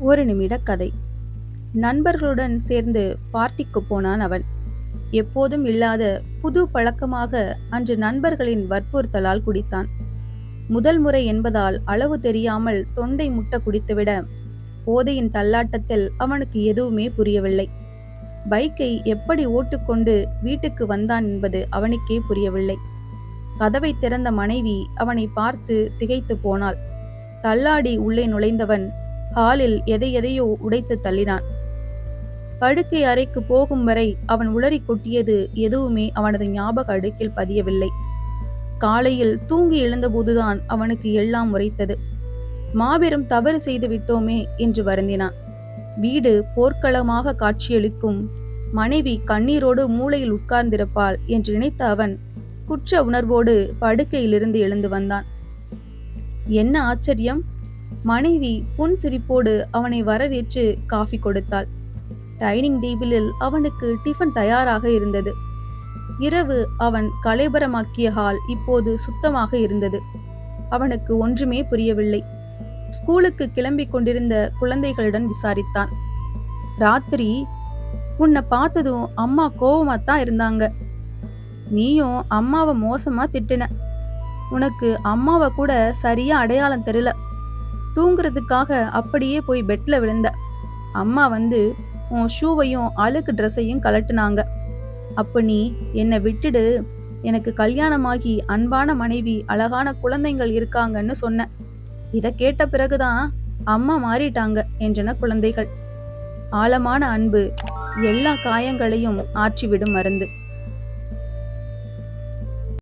ஒரு நிமிட கதை. நண்பர்களுடன் சேர்ந்து பார்ட்டிக்கு போனான் அவன். எப்போதும் இல்லாத புது பழக்கமாக அன்று நண்பர்களின் வற்புறுத்தலால் குடித்தான். முதல் முறை என்பதால் அளவு தெரியாமல் தொண்டை முட்ட குடித்துவிட போதையின் தள்ளாட்டத்தில் அவனுக்கு எதுவுமே புரியவில்லை. பைக்கை எப்படி ஓட்டுக்கொண்டு வீட்டுக்கு வந்தான் என்பது அவனுக்கே புரியவில்லை. கதவை திறந்த மனைவி அவனை பார்த்து திகைத்து போனாள். தள்ளாடி உள்ளே நுழைந்தவன் ஹாலில் எதை எதையோ உடைத்து தள்ளினான். படுக்கை அறைக்கு போகும் வரை அவன் உளறி கொட்டியது எதுவுமே அவனது ஞாபக அடுக்கில் பதியவில்லை. காலையில் தூங்கி எழுந்தபோதுதான் அவனுக்கு எல்லாம் உரைத்தது. மாபெரும் தவறு செய்து விட்டோமே என்று வருந்தினான். வீடு போர்க்களமாக காட்சியளிக்கும் மனைவி கண்ணீரோடு மூளையில் உட்கார்ந்திருப்பாள் என்று நினைத்த அவன் குற்ற உணர்வோடு படுக்கையிலிருந்து எழுந்து வந்தான். என்ன ஆச்சரியம்? மனைவி புன் சிரிப்போடு அவனை வரவேற்று காஃபி கொடுத்தாள். டைனிங் டேபிளில் அவனுக்கு டிஃபன் தயாராக இருந்தது. இரவு அவன் கலைபரமாக்கிய ஹால் இப்போது சுத்தமாக இருந்தது. அவனுக்கு ஒன்றுமே புரியவில்லை. ஸ்கூலுக்கு கிளம்பிக் கொண்டிருந்த குழந்தைகளுடன் விசாரித்தான். ராத்திரி உன்னை பார்த்ததும் அம்மா கோவமா தான் இருந்தாங்க. நீயும் அம்மாவை மோசமா திட்டின. உனக்கு அம்மாவை கூட சரியா அடையாளம் தெரியல. தூங்குறதுக்காக அப்படியே போய் பெட்ல விழுந்த. அம்மா வந்து உன் ஷூவையும் அழுக்கு ட்ரெஸ்ஸையும் கலட்டுனாங்க அப்ப நீ என்னை விட்டுடு. எனக்கு கல்யாணமாகி அன்பான மனைவி அழகான குழந்தைகள் இருக்காங்கன்னு சொன்ன. இத கேட்ட பிறகுதான் அம்மா மாறிட்டாங்க என்றன குழந்தைகள். ஆழமான அன்பு எல்லா காயங்களையும் ஆற்றிவிடும் மருந்து.